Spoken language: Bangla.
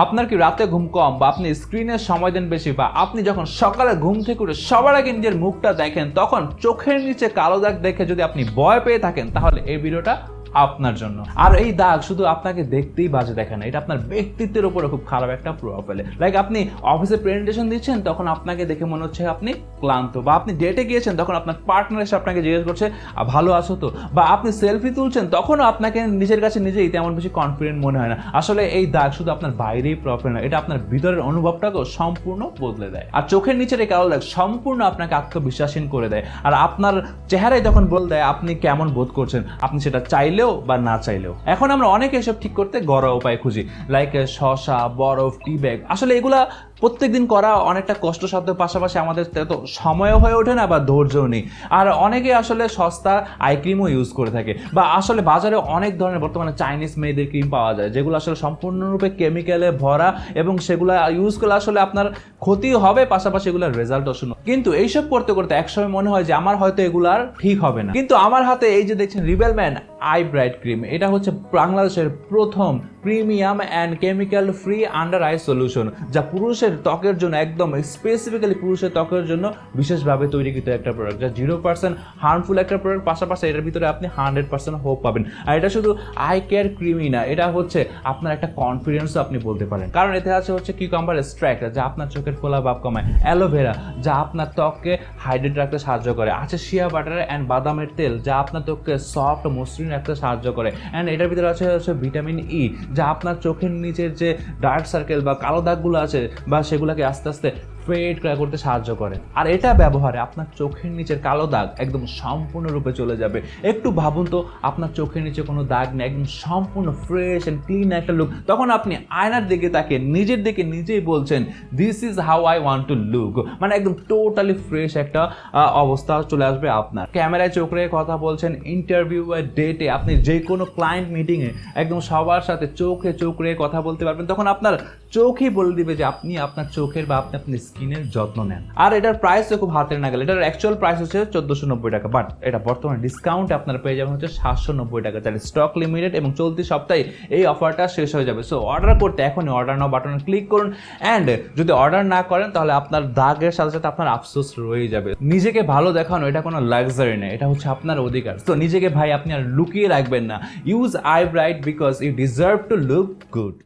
আপনার কি রাতে ঘুম কম বা আপনি স্ক্রিনের সময় দেন বেশি বা আপনি যখন সকালে ঘুম থেকে উঠে সবার আগে নিজের মুখটা দেখেন, তখন চোখের নিচে কালো দাগ দেখে যদি আপনি ভয় পেয়ে থাকেন, তাহলে এই ভিডিওটা আপনার জন্য। আর এই দাগ শুধু আপনাকে দেখতেই বাজে দেখে না, এটা আপনার ব্যক্তিত্বের উপরে খুব খারাপ একটা প্রভাব ফেলে। লাইক আপনি অফিসে প্রেজেন্টেশন দিচ্ছেন, তখন আপনাকে দেখে মনে হচ্ছে আপনি ক্লান্ত, বা আপনি ডেটে গিয়েছেন, তখন আপনার পার্টনার এসে আপনাকে জিজ্ঞেস করছে ভালো আছো তো? বা আপনি সেলফি তুলছেন, তখনও আপনাকে নিজের কাছে নিজেই তেমন বেশি কনফিডেন্ট মনে হয় না। আসলে এই দাগ শুধু আপনার বাইরেই প্রবলেম না, এটা আপনার ভিতরের অনুভবটাকেও সম্পূর্ণ বদলে দেয়। আর চোখের নিচের এই কালো দাগ সম্পূর্ণ আপনাকে আত্মবিশ্বাসীন করে দেয়। আর আপনার চেহারায় যখন বল দেয়, আপনি কেমন বোধ করছেন? আপনি সেটা চাইলেও বা না চাইলেও। এখন আমরা অনেকে এসব ঠিক করতে গড়া উপায় খুঁজি। লাইক শশা, বরফ টি ব্যাগ আসলে এগুলা প্রত্যেকদিন করা অনেকটা কষ্টসাধ্যের পাশাপাশি আমাদের তো সময়ও হয়ে ওঠে না বা ধৈর্যও নেই। আর অনেকে আসলে সস্তা আই ক্রিমও ইউজ করে থাকে বা আসলে বাজারে অনেক ধরনের বর্তমানে চাইনিজ মেয়েদের ক্রিম পাওয়া যায়, যেগুলো আসলে সম্পূর্ণরূপে কেমিক্যালে ভরা এবং সেগুলো ইউজ করলে আসলে আপনার ক্ষতি হবে, পাশাপাশি এগুলোর রেজাল্টও শুনো কিন্তু এইসব করতে করতে একসময় মনে হয় যে আমার হয়তো এগুলো আর ঠিক হবে না। কিন্তু আমার হাতে এই যে দেখছেন Rebel Man Eye Bright cream এটা হচ্ছে বাংলাদেশের প্রথম premium and chemical free under eye solution যা পুরুষের ত্বকের জন্য একদম স্পেসিফিক্যালি পুরুষের ত্বকের জন্য বিশেষভাবে তৈরিকৃত একটা প্রোডাক্ট যা জিরো পার্সেন্ট হার্মফুল একটা প্রোডাক্ট পাশাপাশি এটার ভিতরে আপনি হান্ড্রেড পার্সেন্ট হোপ পাবেন। আর এটা শুধু আই কেয়ার ক্রিমই না, এটা হচ্ছে আপনার একটা কনফিডেন্সও আপনি বলতে পারেন। কারণ এতে আছে হচ্ছে কিউকাম্বার এক্সট্রাক্ট যা আপনার চোখের ফোলা ভাব কমায়। অ্যালোভেরা যা আপনার ত্বককে হাইড্রেট রাখতে সাহায্য করে। আছে শিয়া বাটার অ্যান্ড বাদামের তেল, যা আপনার ত্বককে সফট মসৃণ রাখতে সাহায্য করে। অ্যান্ড এটার ভিতরে আছে হচ্ছে ভিটামিন ই যা আপনার চোখের নিচের যে ডার্ক সার্কেল বা কালো দাগগুলো আছে, বা সেগুলোকে আস্তে আস্তে ফেড করতে সাহায্য করে। আর এটা ব্যবহারে আপনার চোখের নিচের কালো দাগ একদম সম্পূর্ণরূপে চলে যাবে। একটু ভাবুন তো, আপনার চোখের নিচে কোনো দাগ নেই, একদম সম্পূর্ণ ফ্রেশ অ্যান্ড ক্লিন একটা লুক তখন আপনি আয়নার দিকে তাকে নিজের দিকে নিজেই বলছেন this is how I want to look মানে একদম টোটালি ফ্রেশ একটা অবস্থা চলে আসবে আপনার। ক্যামেরায় চোখ রেখে কথা বলছেন ইন্টারভিউ ডেটে আপনি যে কোনো ক্লায়েন্ট মিটিংয়ে একদম সবার সাথে চোখে চোখ রেখে কথা বলতে পারবেন। তখন আপনার চোখই বলে দিবে যে আপনি আপনার চোখের বা আপনি আপনার স্কিনের যত্ন নেন। আর এটার প্রাইসও খুব হাতের না গেলে এটার অ্যাকচুয়াল প্রাইস হচ্ছে চোদ্দোশো নব্বই টাকা। বাট এটা বর্তমানে ডিসকাউন্ট আপনারা পেয়ে যাবেন হচ্ছে সাতশো নব্বই টাকা। যার স্টক লিমিটেড এবং চলতি সপ্তাহে এই অফারটা শেষ হয়ে যাবে। সো অর্ডার করতে এখনই অর্ডার নাও বাটনে ক্লিক করুন। অ্যান্ড যদি অর্ডার না করেন, তাহলে আপনার দাগের সাথে সাথে আপনার আফসোস রয়ে যাবে। নিজেকে ভালো দেখানো, এটা কোনো লাক্সারি নেই এটা হচ্ছে আপনার অধিকার। তো নিজেকে ভাই, আপনি আর লুকিয়ে রাখবেন না। Use Eye Bright because you deserve to look good